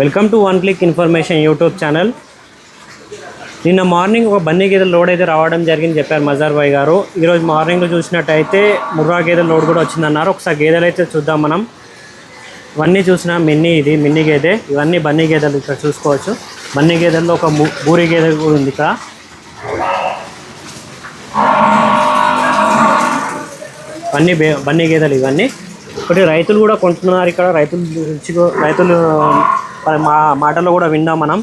Welcome to one click information YouTube channel. నిన్న morning ఒక బన్నీ గేదెల లోడ్ అయితే రావడం జరిగింది చెప్పారు మజార్ భాయ్ గారు. ఈరోజు మార్నింగ్ చూసినట్టయితే ముర్రా గేదెల లోడ్ కూడా వచ్చిందన్నారు. ఒకసారి గేదెలు అయితే చూద్దాం మనం. ఇవన్నీ చూసిన మిన్నీ ఇది మిన్నీ గేదె. ఇవన్నీ బన్నీ గేదెలు ఇక్కడ చూసుకోవచ్చు. బన్నీ గేదెల్లో ఒక ము- బూరి గేదె కూడా ఉంది ఇక్కడ. బన్నీ బే బన్నీ గేదెలు ఇవన్నీ. ఒకటి రైతులు కూడా కొంటున్నారు ఇక్కడ. రైతుల గురించి రైతులు మా మాటలు కూడా విందాం మనం.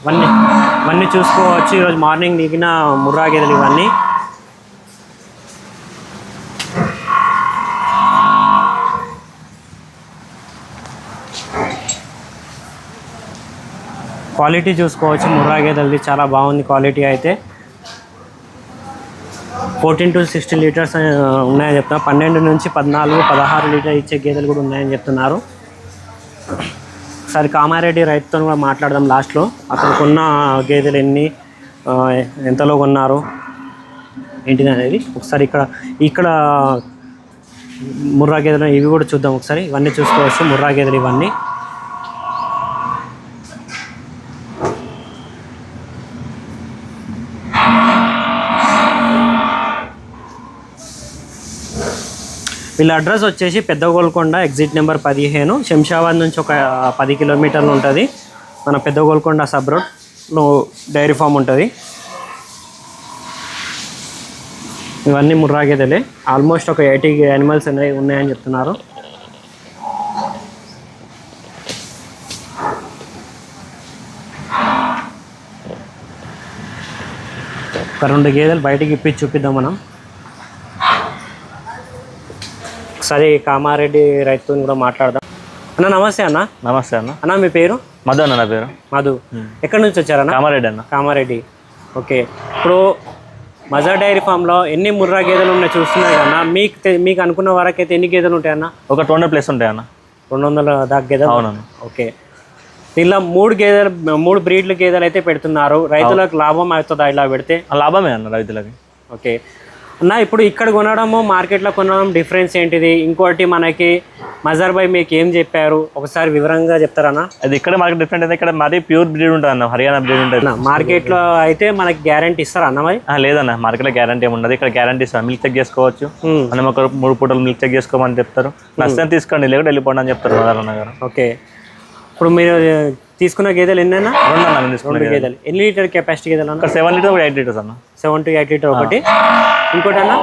ఇవన్నీ ఇవన్నీ చూసుకోవచ్చు. ఈరోజు మార్నింగ్ దిగిన ముర్రా గేదెలు ఇవన్నీ. క్వాలిటీ చూసుకోవచ్చు. ముర్రా గేదెలది చాలా బాగుంది క్వాలిటీ అయితే. ఫోర్టీన్ టు సిక్స్టీన్ లీటర్స్ ఉన్నాయని చెప్తున్నారు పన్నెండు నుంచి పద్నాలుగు పదహారు లీటర్ ఇచ్చే గేదెలు కూడా ఉన్నాయని చెప్తున్నారు. సరే కామారెడ్డి రైతుతో కూడా మాట్లాడదాం లాస్ట్లో. అతను కొన్న గేదెలు ఎన్ని ఎంతలో కొన్నారు? ఏంటిది అనేది? ఒకసారి ఇక్కడ ఇక్కడ ముర్రా గేదెలు ఇవి కూడా చూద్దాం ఒకసారి. ఇవన్నీ చూసుకోవచ్చు ముర్రా గేదెలు ఇవన్నీ. వీళ్ళ అడ్రస్ వచ్చేసి పెద్ద గోల్కొండ ఎగ్జిట్ నెంబర్ పదిహేను శంషాబాద్ నుంచి ఒక పది కిలోమీటర్లు ఉంటుంది. మన పెద్ద గోల్కొండ సబ్ రోడ్లో డైరీ ఫామ్ ఉంటుంది. ఇవన్నీ ముర్రా గేదెలే ఆల్మోస్ట్ ఒక ఎయిటీ యానిమల్స్ ఉన్నాయి ఉన్నాయని చెప్తున్నారు. ఒక రెండు గేదెలు బయటికి ఇప్పి చూపిద్దాం మనం. ఒకసారి కామారెడ్డి రైతుతో కూడా మాట్లాడదాం. అన్న నమస్తే అన్న. నమస్తే అన్న. అన్న మీ పేరు? మధు అన్న నా పేరు. మధు. ఎక్కడి నుంచి వచ్చారన్న కామారెడ్డి అన్న. కామారెడ్డి. ఓకే. ఇప్పుడు మజా డైరీ ఫామ్లో ఎన్ని ముర్రా గేదెలు ఉన్నాయి చూస్తున్నారు కన్నా మీకు మీకు అనుకున్న వరకైతే ఎన్ని గేదెలు ఉంటాయన్న ఒక టూ హండ్రెడ్ ప్లేస్ ఉంటాయి అన్న. రెండు వందల దాకా గేదెలు? అవునన్న ఓకే. దీనిలో మూడు గేదెలు మూడు బ్రీడ్లు గేదెలు అయితే పెడుతున్నారు. రైతులకు లాభం అవుతుందా ఇలా పెడితే? లాభమే అన్న రైతులకి. ఓకే. అన్న ఇప్పుడు ఇక్కడ కొనడము మార్కెట్లో కొనడం డిఫరెన్స్ ఏంటిది? ఇంకోటి మనకి మజార్ భాయ్ మీకు ఏం చెప్పారు? ఒకసారి వివరంగా చెప్తారన్నా? అది ఇక్కడ మార్కెట్ డిఫరెంట్ అయితే ఇక్కడ మరీ ప్యూర్ బ్రీడ్ ఉంటుంది అన్న హర్యానా బ్రీడ్ ఉంటుంది. అన్న, మార్కెట్లో అయితే మనకి గ్యారంటీ ఇస్తారా అన్న మరి? ఆ, లేదన్న మార్కెట్లో గ్యారంటీ ఏమి ఉండదు. ఇక్కడ గ్యారంటీ ఇస్తాను మిల్క్ చెక్ చేసుకోవచ్చు. Hmm. మనం ఒక మూడు పూటలు మిల్క్ చెక్ చేసుకోమని చెప్తారు. నచ్చితే తీసుకోండి లేకుంటే వెళ్ళిపోండి అని చెప్తారు మదర్ అన్న గారు. ఓకే. ఇప్పుడు మీరు తీసుకున్న గేదెలు ఎన్నైనా? రెండు అన్న నేను గేదెలు. ఎన్ని లీటర్ కెపాసిటీ గేదెలు అన్న? సెవెన్ లీటర్స్ ఒక ఎయిట్ లీటర్స్ అన్న. సెవెన్ టు ఎయిట్ లీటర్ ఒకటి. ఇంకోటి అన్న?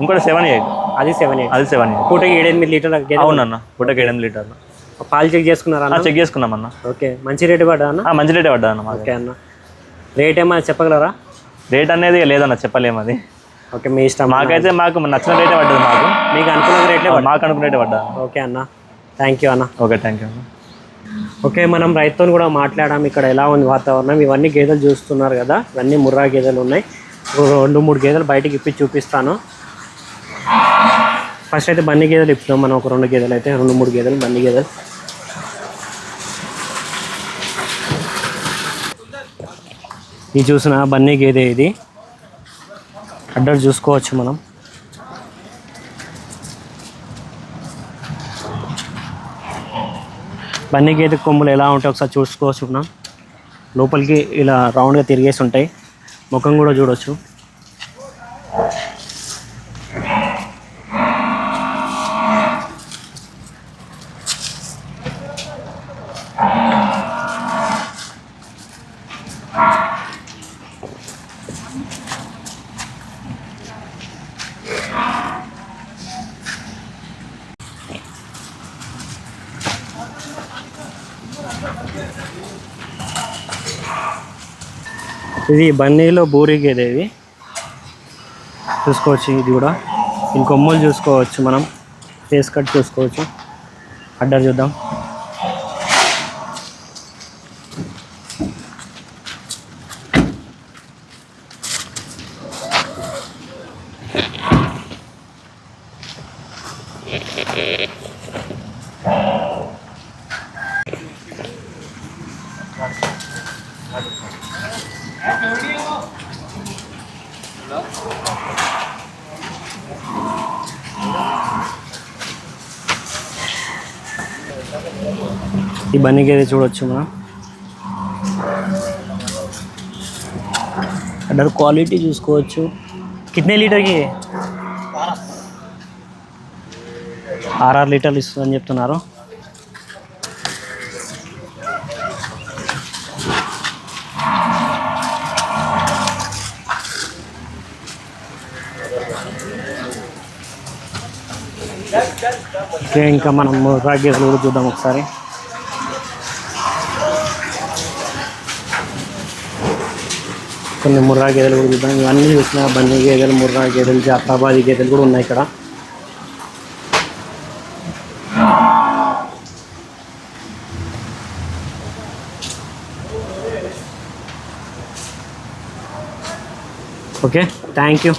ఇంకోటి సెవెన్ ఎయిట్ అది సెవెన్ ఎయిట్ అది సెవెన్ ఎయిట్ పూటకి ఏడెనిమిది లీటర్ల అవునన్న పూటకి ఎనిమిది లీటర్లు. పాలు చెక్ చేసుకున్నారా అన్న? చెక్ చేసుకున్నాం అన్న ఓకే మంచి రేటు పడ్డా అన్న? మంచి రేటే పడ్డా అన్న ఓకే అన్న. రేట్ ఏమైనా చెప్పగలరా? రేట్ అనేది లేదన్న చెప్పలేము అది. ఓకే మీ ఇష్టం. మాకైతే మాకు నచ్చిన రేటే పడ్డది మాకు. మీకు అనుకున్న రేట్లే మాకు అనుకున్న రేటే పడ్డా. ఓకే అన్న. థ్యాంక్ యూ అన్న. ఓకే థ్యాంక్ యూ అన్న. ఓకే మనం రైతుతో కూడా మాట్లాడాం. ఇక్కడ ఎలా ఉంది వాతావరణం? ఇవన్నీ గేదెలు చూస్తున్నారు కదా. ఇవన్నీ ముర్రా గేదెలు ఉన్నాయి. రెండు మూడు గేదెలు బయటకి ఇప్పి చూపిస్తాను. ఫస్ట్ అయితే బన్నీ గేదెలు ఇప్పుతాం మనం ఒక రెండు గేదెలు అయితే రెండు మూడు గేదెలు బన్నీ గేదెలు. ఇది చూసిన బన్నీ గేదె ఇది. అడ్డర్ చూసుకోవచ్చు మనం. బన్నీ గేదె కొమ్ములు ఎలా ఉంటాయి ఒకసారి చూసుకోవచ్చు మనం. లోపలికి ఇలా రౌండ్గా తిరిగేసి ఉంటాయి. ముఖం కూడా చూడొచ్చు. ఇది బన్నీలో బూరి గేదె చూసుకోవచ్చు ఇది కూడా. ఇంకొమ్మలు చూసుకోవచ్చు మనం. ఫేస్ కట్ చూసుకోవచ్చు. అడ్డర్ చూద్దాం. ఈ బన్నీ గేదె చూడొచ్చు మనం. అడర్ క్వాలిటీ చూసుకోవచ్చు. కిడ్నీ లీటర్కి ఆర్ఆర్ లీటర్లు ఇస్తుందని చెప్తున్నారు. ఓకే ఇంకా మనం ముర్రా కూడా చూద్దాం ఒకసారి. కొన్ని ముర్రా గేదెలు కూడా చూద్దాం. ఇవన్నీ చూసిన బన్నీ గేదెలు ముర్రా గేదెలు జాఫరాబాదీ గేదెలు కూడా ఉన్నాయి ఇక్కడ. Okay thank you.